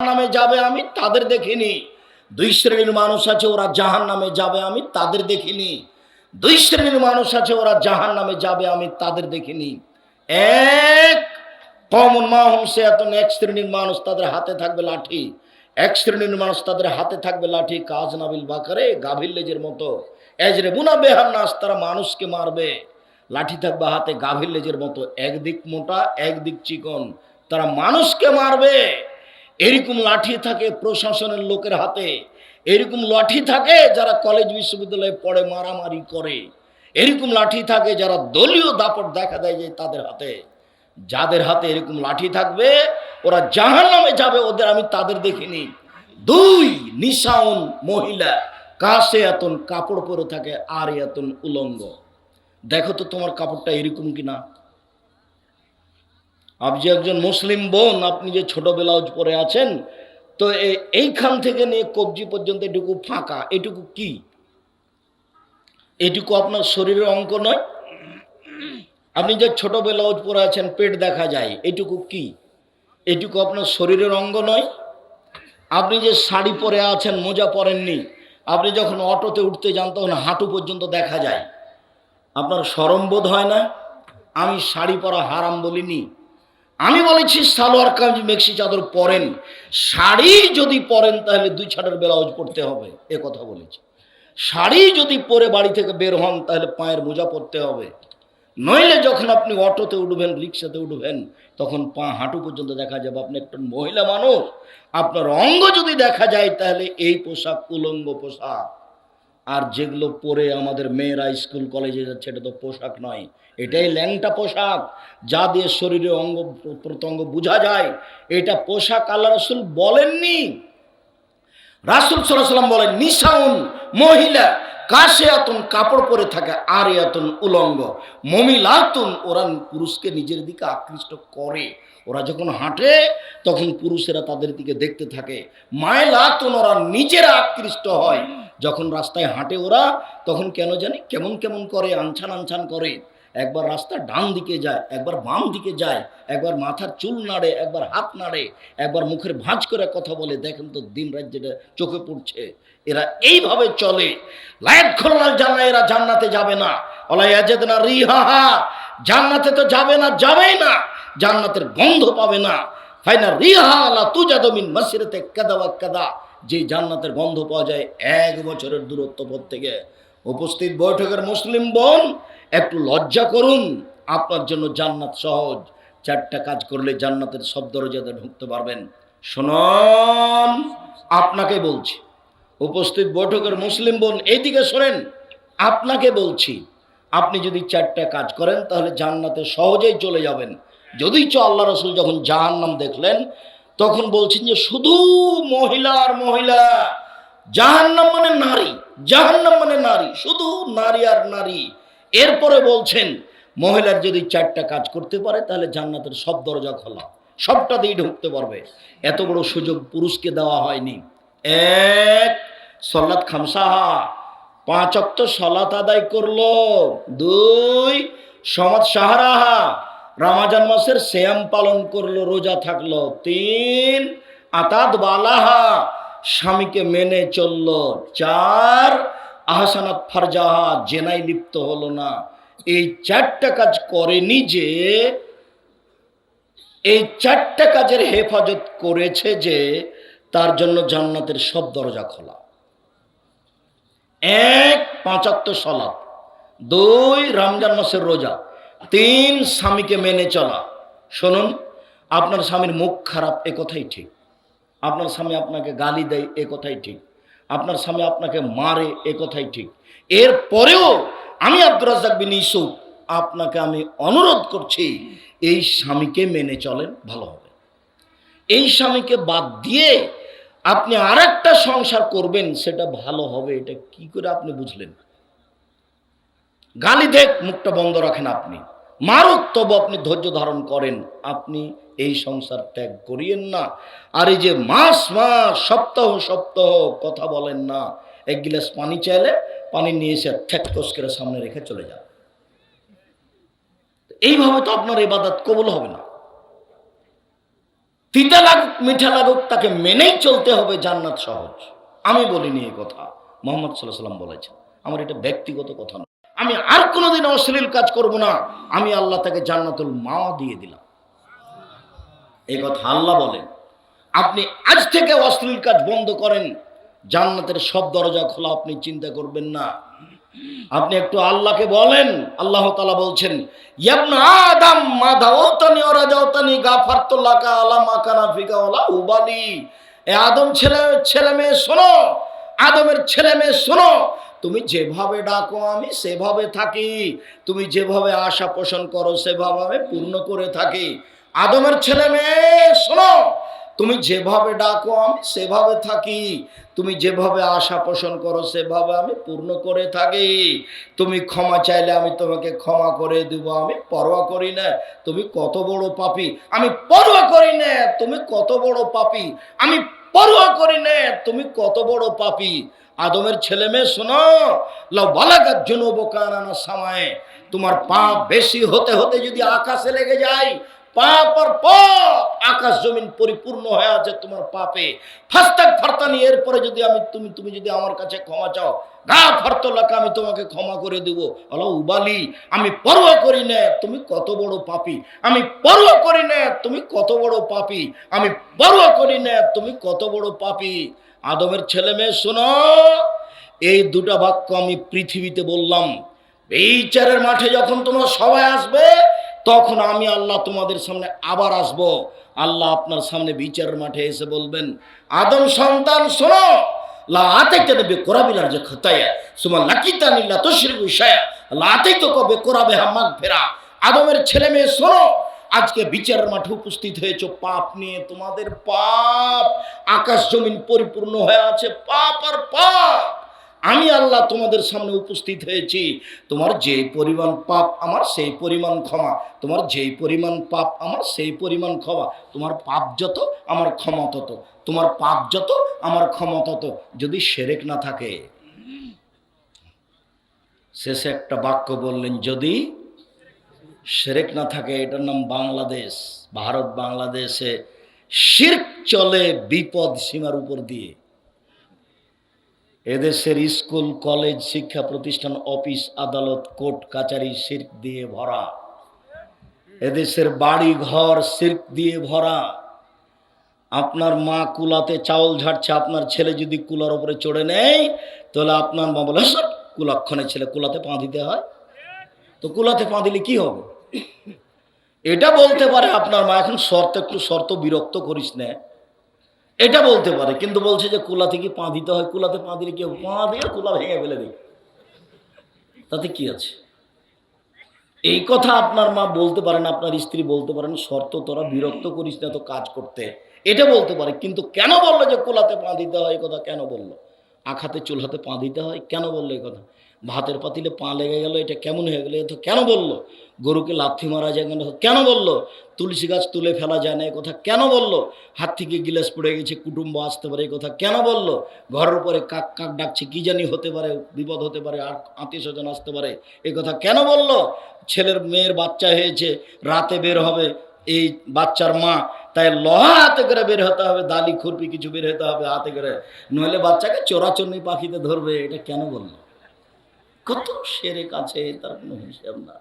নামে যাবে আমি, তাদের দেখিনি। দুই শ্রেণির মানুষ আছে, ওরা জাহান নামে যাবে আমি, তাদের দেখিনি। দুই শ্রেণির মানুষ আছে, ওরা জাহান নামে যাবে আমি, তাদের দেখিনি। এক, কমন মাহম সে এত এক শ্রেণির মানুষ তাদের হাতে থাকবে লাঠি। এক শ্রেণির মানুষ তাদের হাতে থাকবে লাঠি, কাজ নাবিল বাকারে, গাভীর মতো। এজরে বুনা বেহার নাচ তারা মানুষকে মারবে। লাঠি থাকবে হাতে, গাভীর লেজের মতো। একদিক মোটা, একদিক চিকন, তারা মানুষকে মারবে। এরকম লাঠি থাকে প্রশাসনের লোকের হাতে, এরকম লাঠি থাকে যারা কলেজ বিশ্ববিদ্যালয়ে পড়ে, মারামারি করে। এরকম লাঠি থাকে যারা দলীয় দাপট দেখা দেয় যে তাদের হাতে। যাদের হাতে এরকম লাঠি থাকবে, ওরা জাহান নামে যাবে, ওদের আমি তাদের দেখিনি। দুই নিশাউন মহিলা কাশে এতন কাপড় পরে থাকে আর এতন উলঙ্গ। দেখো তো তোমার কাপড়টা এরকম কিনা? আপনি যে একজন মুসলিম বোন, আপনি যে ছোট ব্লাউজ পরে আছেন, তো এইখান থেকে নিয়ে কবজি পর্যন্ত এটুকু ফাঁকা, এটুকু কি? এটুকু আপনার শরীরের অঙ্ক নয়? আপনি যে ছোট ব্লাউজ পরে আছেন, পেট দেখা যায়, এটুকু কি? এটুকু আপনার শরীরের অঙ্গ নয়? আপনি যে শাড়ি পরে আছেন, মোজা পরেননি, আপনি যখন অটোতে উঠতে যান, তখন হাঁটু পর্যন্ত দেখা যায়। আপনার সরম বোধ হয় না? আমি শাড়ি পরা হারাম বলিনি। আমি বলেছি সালোয়ার কামিজ মেক্সি চাদর পরেন, শাড়ি যদি পরেন তাহলে দুই ছাড়ের ব্লাউজ পরতে হবে, এ কথা বলেছি। শাড়ি যদি পরে বাড়ি থেকে বের হন তাহলে পায়ের মোজা পরতে হবে। নইলে যখন আপনি অটোতে উঠবেন, রিক্সাতে উঠবেন, তখন পা হাঁটু পর্যন্ত দেখা যাবে আপনি একটা মহিলা মানুষ। আপনার অঙ্গ যদি দেখা যায় তাহলে এই পোশাক উলঙ্গ পোশাক। আর যেগুলো পরে আমাদের মেয়েরা স্কুল, কলেজে যাচ্ছে, এটা তো পোশাক নয়। এটাই ল্যাংটা পোশাক। যা দিয়ে শরীরে অঙ্গ, প্রত্যঙ্গ বোঝা যায়, এটা পোশাক আল্লাহ রসুল বলেননি। রাসুল সাল্লাম বলেন নিশাউন মহিলা কাশে আতুন কাপড় পরে থাকে আর আতুন উলঙ্গ। মমিলাতুন, ওরা পুরুষকে নিজের দিকে আকৃষ্ট করে। ওরা যখন হাঁটে, তখন পুরুষেরা তাদের দিকে দেখতে থাকে। মায়লাতুন ওরা নিজেরা আকৃষ্ট হয়। যখন রাস্তায় হাঁটে ওরা, তখন কেন জানি কেমন কেমন করে, আনছান আনছান করে। একবার রাস্তা ডান দিকে যায়, একবার বাম দিকে যায়, একবার মাথার চুল নাড়ে, একবার হাত নাড়ে, একবার মুখের ভাঁজ করে কথা বলে, দেখেন তো দিন রাত যেটা চোখে পড়ছে। এরা এইভাবে চলে। লায়াত খোলাল জানা এরা জান্নাতে যাবে না। অলাইয়াজেদ না রিহাহা, জান্নাতে তো যাবে না, যাবেই না। জান্নাতের গন্ধ পাবে না। ফাইনা রিহা আলা তুজাদমিন মাসিরাতে কাদা ওয়া কাদা। যে জান্নাতের গন্ধ পাওয়া যায় এক বছরের দূরত্ব পথ থেকে। উপস্থিত বৈঠকের মুসলিম বোন, একটু লজ্জা করুন। আপনার জন্য জান্নাত সহজ। চারটা কাজ করলে জান্নাতের সব দরজাতে ঢুকতে পারবেন। শুনুন, আপনাকে বলছি। উপস্থিত বৈঠকের মুসলিম বোন, এইদিকে শোনেন আপনাকে বলছি, আপনি যদি চারটা কাজ করেন, তাহলে জান্নাতে সহজেই চলে যাবেন। যদি চ আল্লাহ রসুল যখন জাহান্নাম দেখলেন, তখন বলছেন যে শুধু মহিলা আর মহিলা, জাহান্নাম মানে নারী, জাহান্নাম মানে নারী, শুধু নারী আর নারী। এরপরে বলছেন, মহিলার যদি চারটা কাজ করতে পারে, তাহলে জান্নাতের সব দরজা খোলা সবটা দিয়ে ঢুকতে পারবে। এত বড় সুযোগ পুরুষকে দেওয়া হয়নি। এক সল্লাত খামসাহা। পাঁচ অক্ত সলাত আদায় করল। দুই, সমাজ সাহারাহা। রামাজান মাসের শ্যাম পালন করল, রোজা থাকল। তিন আতাত বালাহা, স্বামীকে মেনে চলল। চার, আহসানাত ফারজাহা জেনাই লিপ্ত হলো না। এই চারটা কাজ করেনি যে, এই চারটা কাজের হেফাজত করেছে যে, তার জন্য জান্নাতের সব দরজা খোলা। এক, পাঁচাত্তর সলাপ দুই, রমজান মাসের রোজা। তিন স্বামীকে মেনে চলা। শুনুন, আপনার স্বামীর মুখ খারাপ, এ কথাই ঠিক। আপনার স্বামী আপনাকে গালি দেয়, এ কথাই ঠিক। আপনার স্বামী আপনাকে মারে, এ কথাই ঠিক। এর পরেও আমি আব্দুর রাজ্জাক বিন ইসুফ আপনাকে আমি অনুরোধ করছি, এই স্বামীকে মেনে চলেন, ভালো হবে। এই স্বামীকে বাদ দিয়ে আপনি আরেকটা সংসার করবেন, সেটা ভালো হবে, এটা কি করে আপনি বুঝলেন? গালি দেখ, মুখটা বন্ধ রাখেন আপনি। মারুক, তবু আপনি ধৈর্য ধারণ করেন। আপনি এই সংসার ত্যাগ করিয়েন না। আর এই যে মাস মাস, সপ্তাহ সপ্তাহ কথা বলেন না। এক গিলাস পানি চাইলে পানি নিয়ে এসে ঠেক করে সামনে রেখে চলে যান। এইভাবে তো আপনার ইবাদত কবল হবে না। তিতা লাগুক, মিঠা লাগুক, তাকে মেনেই চলতে হবে জান্নাত সহজ। আমি বলিনি এই কথা। মোহাম্মদ সাল্লাহ সাল্লাম বলেছেন। আমার এটা ব্যক্তিগত কথা আমি আর কোনোদিন অশ্লীল কাজ করব না। আমি আল্লাহ তাকে জান্নাতুল মা দিয়ে দিলাম। এই কথা আল্লাহ বলেন, আপনি আজ থেকে অশ্লীল কাজ বন্ধ করেন, জান্নাতের সব দরজা খোলা, আপনি চিন্তা করবেন না। আপনি একটু আল্লাহকে বলেন, আল্লাহ তালা বলছেন আদম মা দাওতানি ওরা যাওতানি গাফারতুল্লাকা আলা মাকানা ফিকা ওলা উবালি। এ আদম ছেলে ছেলে মেয়ে শোনো, আদমের ছেলে মেয়ে শোনো তুমি যেভাবে ডাকো আমি সেভাবে থাকি। তুমি যেভাবে আশা পোষণ করো সেভাবে আমি পূর্ণ করে থাকি। আদমের ছেলে মেয়ে, শোনো, তুমি যেভাবে ডাকো আমি সেভাবে থাকি। তুমি যেভাবে আশা পোষণ করো সেভাবে আমি পূর্ণ করে থাকি। তুমি ক্ষমা চাইলে আমি তোমাকে ক্ষমা করে দেব, আমি পরোয়া করি না, তুমি কত বড় পাপি। আমি পরোয়া করি না, তুমি কত বড় পাপি। আমি পরোয়া করি না, তুমি কত বড় পাপি। আদমের ছেলে মেয়ে, শোনো। লাউ বালাগাত জনবকানা সময় তোমার পাপ বেশি হতে হতে যদি আকাশে লেগে যায়, পাপ আর পাপ আকাশ জমিন পরিপূর্ণ হয়ে আছে তোমার পাপে। ফাস্তাক ফারতানি, এরপরে যদি আমি তুমি তুমি যদি আমার কাছে ক্ষমা চাও, গা ফারতলাকে আমি তোমাকে ক্ষমা করে দেবো। আল্লাহ উবালি আমি পরোয়া করি না, তুমি কত বড় পাপি। আমি পরোয়া করি না, তুমি কত বড় পাপি। আমি পরোয়া করি না, তুমি কত বড় পাপি। আদমের ছেলে মেয়ে, শোনো। এই দুটা বাক্য আমি পৃথিবীতে বললাম। বিচারের মাঠে যখন তোমরা সবাই আসবে, তখন আমি আল্লাহ তোমাদের সামনে আবার আসব। আল্লাহ আপনার সামনে বিচারের মাঠে এসে বলবেন, আদম সন্তান, শোনো। লা আতাইতে বে কোরাবিলার যে খতায়া সুমা লাকিতা নিল্লা তশরি বিষয়া লা আতাইতো কবে কোরাবে হামাক ফেরা আদমের ছেলে মেয়ে, শোনো। আজকে বিচার মাঠে উপস্থিত হয়েছে। পাপ নিয়ে তোমাদের পাপ আকাশ জমিন পরিপূর্ণ হয়ে আছে। পাপ আর পাপ। আমি আল্লাহ তোমাদের সামনে উপস্থিত হয়েছি। তোমার যেই পরিমাণ পাপ আমার, সেই পরিমাণ ক্ষমা। তোমার যেই পরিমাণ পাপ আমার, সেই পরিমাণ ক্ষমা। তোমার পাপ যত, আমার ক্ষমা তত। তোমার পাপ যত, আমার ক্ষমা তত। যদি সেরেক না থাকে। শেষে একটা বাক্য বললেন, যদি সেরেক না থাকে এটার নাম বাংলাদেশ। ভারত বাংলাদেশে শির্ক চলে বিপদ সীমার উপর দিয়ে। এদেশের স্কুল কলেজ শিক্ষা প্রতিষ্ঠান অফিস আদালত কোর্ট কাচারি সির্ক দিয়ে ভরা। এদেশের বাড়ি ঘর সির্ক দিয়ে ভরা। আপনার মা কুলাতে চাউল ঝাড়ছে আপনার ছেলে যদি কুলার উপরে চড়ে নেয় তাহলে আপনার মা বলে "সর, কুলাক্ষণে ছেলে কুলাতে পা দিতে হয়? তো কুলাতে পা দিলে কি হবে? এটা বলতে পারে আপনার মা, এখন শর্ত, একটু শর্ত বিরক্ত করিস না। এটা বলতে পারে, কিন্তু বলছে যে কুলাতে কি পা দিতে হয়, কুলাতে পা দিলে কি হবে? পা দিয়ে কুলা ভেঙে ফেলে দিই তাতে কি আছে? এই কথা আপনার মা বলতে পারেন, আপনার স্ত্রী বলতে পারেন, শর্ত তোরা বিরক্ত করিস না তো কাজ করতে। এটা বলতে পারে, কিন্তু কেন বলল যে কুলাতে পা দিতে হয় এই কথা? কেন বলল? আখাতে চুলহাতে পা দিতে হয়, কেন বলল এই কথা? ভাতের পাতিলে পা লেগে গেল, এটা কেমন হয়ে গেলো? এ তো কেন বলল? গরুকে লাথি মারা যায় কেন? কেন বলল? তুলসী গাছ তুলে ফেলা যায় না কথা কেন বলল? হাত থেকে গিলাস পড়ে গেছে, কুটুম্ব আসতে পারে কথা কেন বলল? ঘরের উপরে কাক কাক ডাকছে, কি জানি হতে পারে, বিপদ হতে পারে আর আত্মীয় স্বজন আসতে পারে এই কথা কেন বলল? ছেলের মেয়ের বাচ্চা হয়েছে, রাতে বের হবে, এই বাচ্চার মা, তাই লোহা হাতে করে বের হতে হবে, দালি, খুরপি কিছু বের হতে হবে হাতে করে, নইলে বাচ্চাকে চোরাচন্নি পাখিতে ধরবে, এটা কেন বলল? কত সেরে কাছে তার কোনো হিসাব না।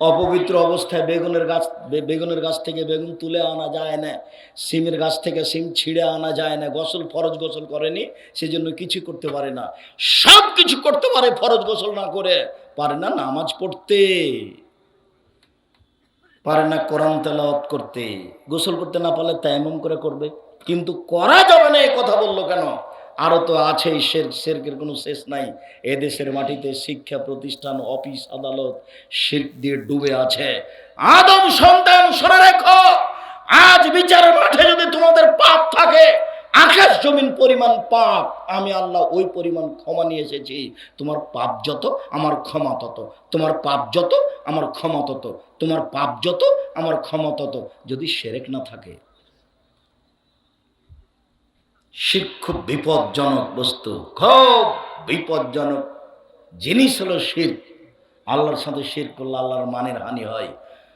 অপবিত্র অবস্থায় বেগুনের গাছ বেগুনের গাছ থেকে বেগুন তুলে আনা যায় না, সিমের গাছ থেকে সিম ছিঁড়ে আনা যায় না, গোসল, ফরজ গোসল করেনি, সেজন্য কিছু করতে পারে না। সব কিছু করতে পারে ফরজ গোসল না করে, পারে না নামাজ পড়তে, পারে না কোরআন তেলাওয়াত করতে। গোসল করতে না পারলে তাইমম করে করবে। কিন্তু করা যাবে না এই কথা বলল কেন? আরও তো আছেই শের শেরকের কোনো শেষ নাই। এদেশের মাটিতে শিক্ষা প্রতিষ্ঠান, অফিস, আদালত শির্ক দিয়ে ডুবে আছে। আদম সন্তান শোনা রেখো। আজ বিচারের মাঠে যদি তোমাদের পাপ থাকে, আকাশ জমিন পরিমাণ পাপ, আমি আল্লাহ ওই পরিমাণ ক্ষমা নিয়ে এসেছি। তোমার পাপ যত, আমার ক্ষমা তত। তোমার পাপ যত, আমার ক্ষমা তত। তোমার পাপ যত, আমার ক্ষমা তত। যদি সেরেক না থাকে শির খুব বিপজ্জনক বস্তু, খুব বিপজ্জনক জিনিস হলো শির। আল্লাহর সাথে শির করলে আল্লাহর মানের হানি হয়।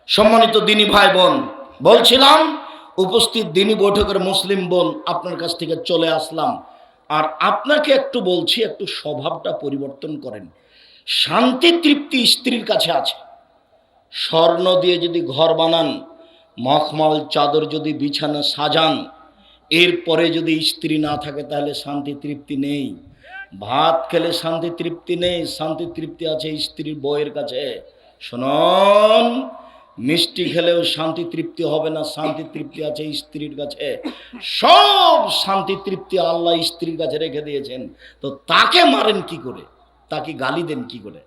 সম্মানিত দিনী ভাই বোন, বলছিলাম, উপস্থিত দিনী বৈঠকের মুসলিম বোন আপনার কাছ থেকে চলে আসলাম। আর আপনাকে একটু বলছি, একটু স্বভাবটা পরিবর্তন করেন। শান্তি, তৃপ্তি স্ত্রীর কাছে আছে। স্বর্ণ দিয়ে যদি ঘর বানান, মখমাল চাদর যদি বিছানা সাজান এরপরে যদি স্ত্রী না থাকে, তাহলে শান্তি তৃপ্তি নেই। ভাত খেলে শান্তি তৃপ্তি নেই, শান্তি তৃপ্তি আছে স্ত্রীর বইয়ের কাছে। শোনন, মিষ্টি খেলেও শান্তি তৃপ্তি হবে না, শান্তি তৃপ্তি আছে স্ত্রীর কাছে। সব শান্তি তৃপ্তি আল্লাহ স্ত্রীর কাছে রেখে দিয়েছেন। তো তাকে মারেন কি করে? তাকে গালি দেন কি করে?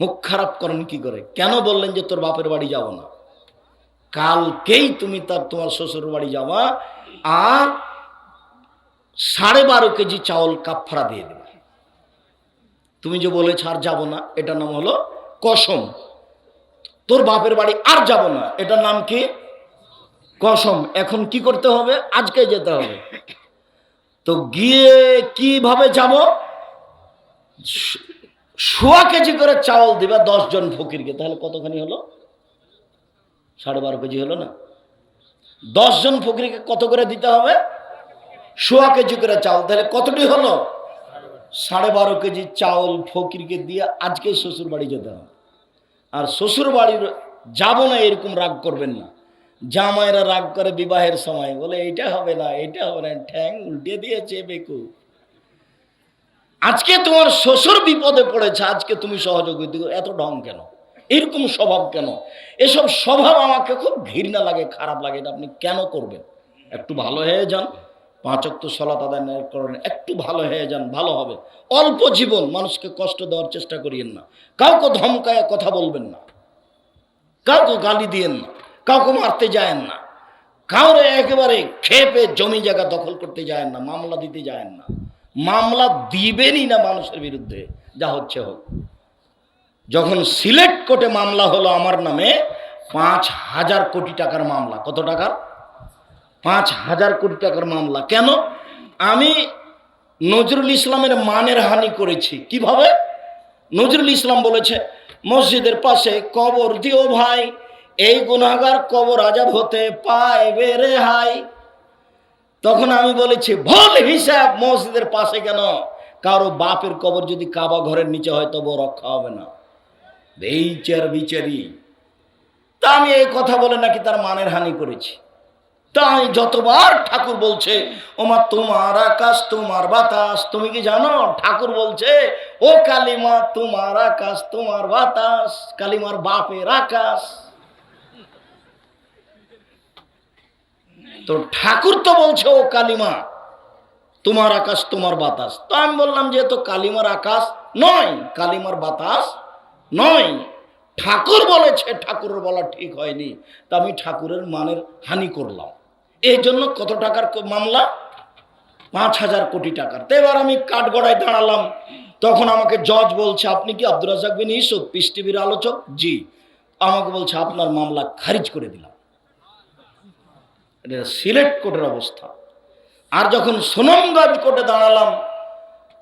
মুখ খারাপ করেন কি করে? কেন বললেন যে তোর বাপের বাড়ি যাব না? কালকেই তুমি তার, তোমার শ্বশুর বাড়ি যাওয়া আর সাড়ে বারো কেজি চাউল কাফরা দিয়ে দেবে। তুমি যে বলেছ আর যাব না, এটার নাম হলো কসম। তোর বাপের বাড়ি আর যাব না, এটার নাম কি? কসম। এখন কি করতে হবে? আজকে যেতে হবে। তো গিয়ে কীভাবে যাব? সোয়া কেজি করে চাউল দিবে জন ফকিরকে। তাহলে কতখানি হলো? সাড়ে বারো কেজি হলো না? জন ফকিরকে কত করে দিতে হবে? সোয়া কেজি করে চাউল তাহলে কতটি হলো? সাড়ে বারো কেজি চাউল ফকিরকে দিয়ে আজকে শ্বশুর বাড়ি যেতে হবে। আর শ্বশুর বাড়ির যাব না এরকম রাগ করবেন না। জামাইরা রাগ করে বিবাহের সময়। বলে, এইটা হবে না এটা হবে না। ঠ্যাং উল্টে দিয়েছে বেকু। আজকে তোমার শ্বশুর বিপদে পড়েছে, আজকে তুমি সহযোগিতা এত ঢং কেন? এরকম স্বভাব কেন? এসব স্বভাব আমাকে খুব ঘৃণা লাগে, খারাপ লাগে, এটা আপনি কেন করবেন? একটু ভালো হয়ে যান পাঁচক তো সলাত আদায় করেন, একটু ভালো হয়ে যান, ভালো হবে। অল্প জীবন মানুষকে কষ্ট দেওয়ার চেষ্টা করিয়েন না। কাউকে ধমকায় কথা বলবেন না। কাউকে গালি দিয়েন না। কাউকে মারতে যায়েন না। কাউরে একেবারে খেপে জমি জায়গা দখল করতে যায়েন না, মামলা দিতে যায়েন না। মামলা দিবেনই না মানুষের বিরুদ্ধে, যা হচ্ছে হোক। যখন সিলেট কোর্টে মামলা হলো আমার নামে, পাঁচ হাজার কোটি টাকার মামলা। কত টাকার? পাঁচ হাজার কোটি টাকার মামলা। কেন? আমি নজরুল ইসলামের মানের হানি করেছি। কীভাবে? নজরুল ইসলাম বলেছে, মসজিদের পাশে কবর দিও ভাই, এই গুনাগার কবর আজাব হতে পাইবে রে হাই। তখন আমি বলেছি, ভুল হিসাব মসজিদের পাশে কেন? কারও বাপের কবর যদি কাবা ঘরের নিচে হয় তবু রক্ষা হবে না। বিচার বিচারি। তা আমি এই কথা বলে নাকি তার মানের হানি করেছি। তাই যতবার ঠাকুর বলছে, ওমা তোমার আকাশ, তোমার বাতাস, তুমি কি জানো? ঠাকুর বলছে, ও কালিমা, তোমার আকাশ, তোমার বাতাস, কালিমার বাপের আকাশ। তো ঠাকুর তো বলছে, ও কালিমা, তোমার আকাশ, তোমার বাতাস। তো আমি বললাম যে তো কালিমার আকাশ নয়, কালিমার বাতাস নয়, ঠাকুর বলেছে, ঠাকুরের বলা ঠিক হয়নি। তা আমি ঠাকুরের মানের হানি করলাম। এই জন্য কত টাকার মামলা? পাঁচ হাজার কোটি টাকার। তো এবার আমি কাঠগড়ায় দাঁড়ালাম। তখন আমাকে জজ বলছে, আপনি কি আব্দুর রাজাক বিন ইসুফ পিস টিভির আলোচক? জি। আমাকে বলছে, আপনার মামলা খারিজ করে দিলাম। এটা সিলেট কোর্টের অবস্থা। আর যখন সোনমগঞ্জ কোর্টে দাঁড়ালাম,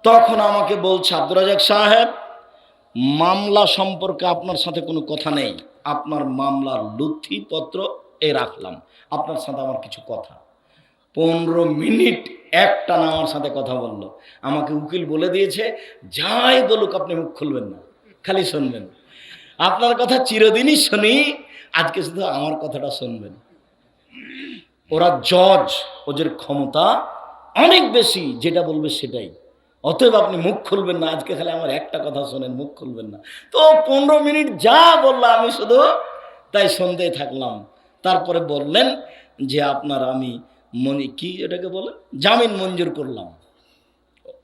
তখন আমাকে বলছে, আব্দুর রাজাক সাহেব মামলা সম্পর্কে আপনার সাথে কোনো কথা নেই। আপনার মামলার নথিপত্র এ রাখলাম। আপনার সাথে আমার কিছু কথা। পনেরো মিনিট একটা না আমার সাথে কথা বলল। আমাকে উকিল বলে দিয়েছে, যাই বলুক আপনি মুখ খুলবেন না, খালি শুনবেন। আপনার কথা চিরদিনই শুনি, আজকে শুধু আমার কথাটা শুনবেন। ওরা জজ, ওদের ক্ষমতা অনেক বেশি, যেটা বলবে সেটাই। অতএব আপনি মুখ খুলবেন না। আজকে খালি আমার একটা কথা শোনেন, মুখ খুলবেন না। তো পনেরো মিনিট যা বলল আমি শুধু তাই শুনতেই থাকলাম। তারপরে বললেন যে আপনার আমি মনি, কি এটাকে বলে? জামিন মঞ্জুর করলাম।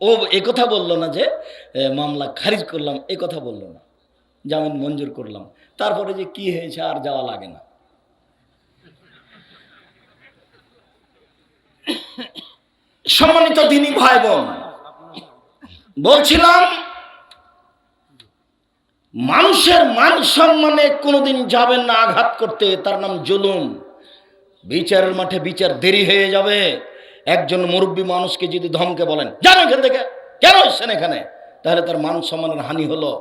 ও কথা বলল না যে মামলা খারিজ করলাম, এ কথা বলল না। জামিন মঞ্জুর করলাম। তারপরে যে কি হয়েছে আর যাওয়া লাগে না। সম্মানিত দিনী ভাই বোন বলছিলাম, মানুষের মান সম্মানে কোনোদিন যাবেন না আঘাত করতে, তার নাম জুলুম। বিচারের মাঠে বিচার দেরি হয়ে যাবে। একজন মুরব্বী মানুষকে যদি ধমকে বলেন জানো এখান থেকে, কেন এসছেন এখানে? তাহলে তার মান সম্মানের হানি হলো।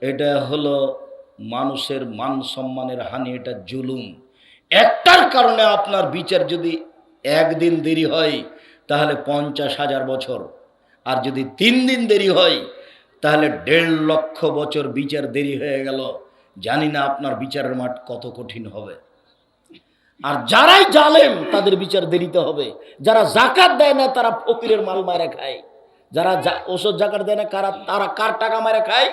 এটা হলো মানুষের মান সম্মানের হানি, এটা জুলুম। একটার কারণে আপনার বিচার যদি একদিন দেরি হয়, তাহলে পঞ্চাশ হাজার বছর আর যদি তিন দিন দেরি হয়, তাহলে দেড় লক্ষ বছর বিচার দেরি হয়ে গেল। জানি না আপনার বিচারের মাঠ কত কঠিন হবে। আর যারাই জালেম, তাদের বিচার দেরিতে হবে। যারা জাকাত দেয় না, তারা ফকিরের মাল মারে খায়। যারা ওষুধ জাকাত দেয় না, কারা, তারা কার টাকা মারে খায়?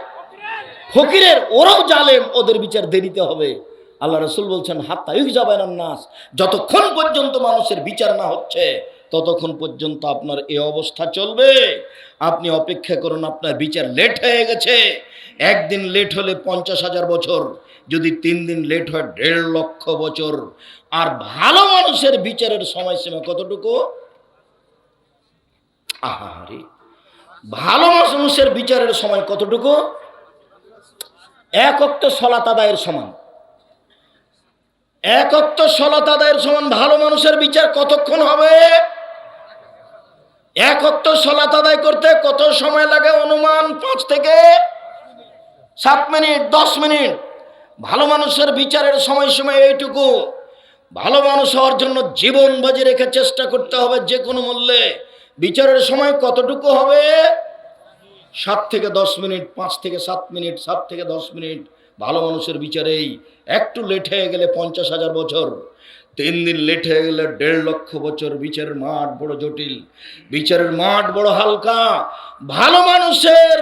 ফকিরের, ওরাও জালেম, ওদের বিচার দেরিতে হবে। আল্লাহ রসুল বলছেন, হাত্তা ইউক যাবেন নাস। যতক্ষণ পর্যন্ত মানুষের বিচার না হচ্ছে ততক্ষণ পর্যন্ত আপনার এ অবস্থা চলবে। আপনি অপেক্ষা করুন, আপনার বিচার লেট হয়ে গেছে। একদিন লেট হলে পঞ্চাশ হাজার বছর, যদি তিন দিন লেট হয়, দেড় লক্ষ বছর। আর ভালো মানুষের বিচারের সময়সীমা কতটুকু? আহারে! ভালো মানুষের বিচারের সময় কতটুকু? এক অক্ট সলাত আদায়ের সমান। এক অক্ট সলাত আদায়ের সমান ভালো মানুষের বিচার কতক্ষণ হবে? এক অক্ট সলাত আদায় করতে কত সময় লাগে অনুমান? পাঁচ থেকে সাত মিনিট, দশ মিনিট। ভালো মানুষের বিচারের সময় সময় এইটুকু। ভালো মানুষ হওয়ার জন্য জীবন বাজি রেখে চেষ্টা করতে হবে যে কোনো মূল্যে। বিচারের সময় কতটুকু হবে? সাত থেকে দশ মিনিট, পাঁচ থেকে সাত মিনিট, সাত থেকে দশ মিনিট। ভালো মানুষের বিচারেই একটু লেট হয়ে গেলে পঞ্চাশ হাজার বছর। তিন দিন লেট হয়ে গেলে দেড় লক্ষ বছর বিচারের মাঠ বড় জটিল। বিচারের মাঠ বড় হালকা। ভালো মানুষের